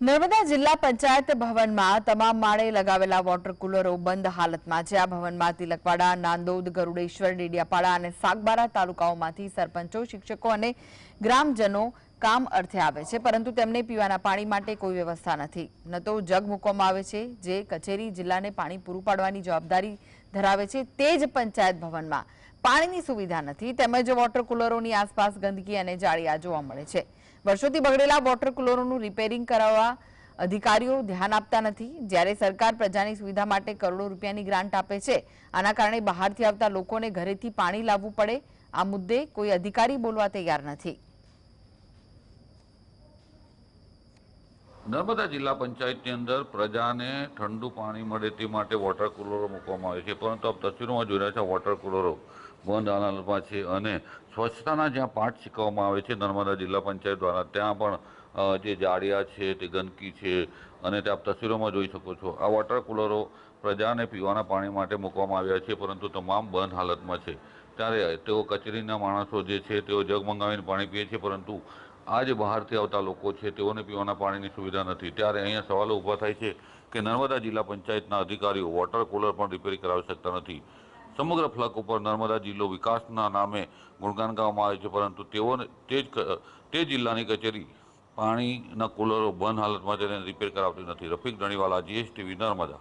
નર્મદા જિલ્લા પંચાયત ભવનમાં તમામ માળે લગાવેલા વોટર કુલરો બંધ હાલતમાં છે. આ ભવનમાં તિલકવાડા, નાંદોદ, ગરુડેશ્વર, ડેડિયાપાડા અને સાગબારા તાલુકાઓમાંથી સરપંચો, શિક્ષકો અને ગ્રામજનો કામ અર્થે આવે છે. પરંતુ તેમને પીવાના પાણી માટે કોઈ વ્યવસ્થા નથી. ન તો જગ મૂકવામાં આવે છે, જે કચેરી જિલ્લાને પાણી પૂરું પાડવાની જવાબદારી ધરાવે છે તે જ પંચાયત ભવનમાં. પાણીની સુવિધા નથી, તેમજ વોટર કુલરોની આસપાસ ગંદકી અને જાળિયા જોવા મળે છે. વર્ષોથી બગડેલા વોટર કુલરોનું રિપેરિંગ કરાવવા અધિકારીઓ ધ્યાન આપતા નથી. જ્યારે સરકાર પ્રજાની સુવિધા માટે કરોડો રૂપિયાની ગ્રાન્ટ આપે છે, આના કારણે બહારથી આવતા લોકોને ઘરેથી પાણી લાવવું પડે. આ મુદ્દે કોઈ અધિકારી બોલવા તૈયાર નથી. નર્મદા જિલ્લા પંચાયતની અંદર પ્રજાને ઠંડુ પાણી મળે તે માટે વોટર કુલરો મૂકવામાં આવે છે. પરંતુ આપ તસવીરોમાં જોઈ રહ્યા છો વોટર કુલરો બંધ હાલતમાં છે અને સ્વચ્છતાના જ્યાં પાઠ શીખવવામાં આવે છે, નર્મદા જિલ્લા પંચાયત દ્વારા, ત્યાં પણ જે જાડિયા છે, તે ગંદકી છે અને તે આપ તસવીરોમાં જોઈ શકો છો. આ વોટર કુલરો પ્રજાને પીવાના પાણી માટે મૂકવામાં આવ્યા છે, પરંતુ તમામ બંધ હાલતમાં છે. ત્યારે તેઓ કચેરીના માણસો જે છે, તેઓ જગ મંગાવીને પાણી પીએ છે, પરંતુ આ જે બહારથી આવતા લોકો છે, તેઓને પીવાના પાણીની સુવિધા નથી. ત્યારે અહીંયા સવાલો ઊભા થાય છે કે નર્મદા જિલ્લા પંચાયતના અધિકારીઓ વોટર કુલર પણ રિપેરી કરાવી શકતા નથી. સમગ્ર ફલક ઉપર નર્મદા જિલ્લો વિકાસના નામે ગુણગાન ગાવામાં આવે છે, પરંતુ તેઓને તે જ તે જિલ્લાની કચેરી પાણીના કુલરો બંધ હાલતમાં તેને રિપેર કરાવતી નથી. રફીક ધણીવાલા, જીએસટીવી, નર્મદા.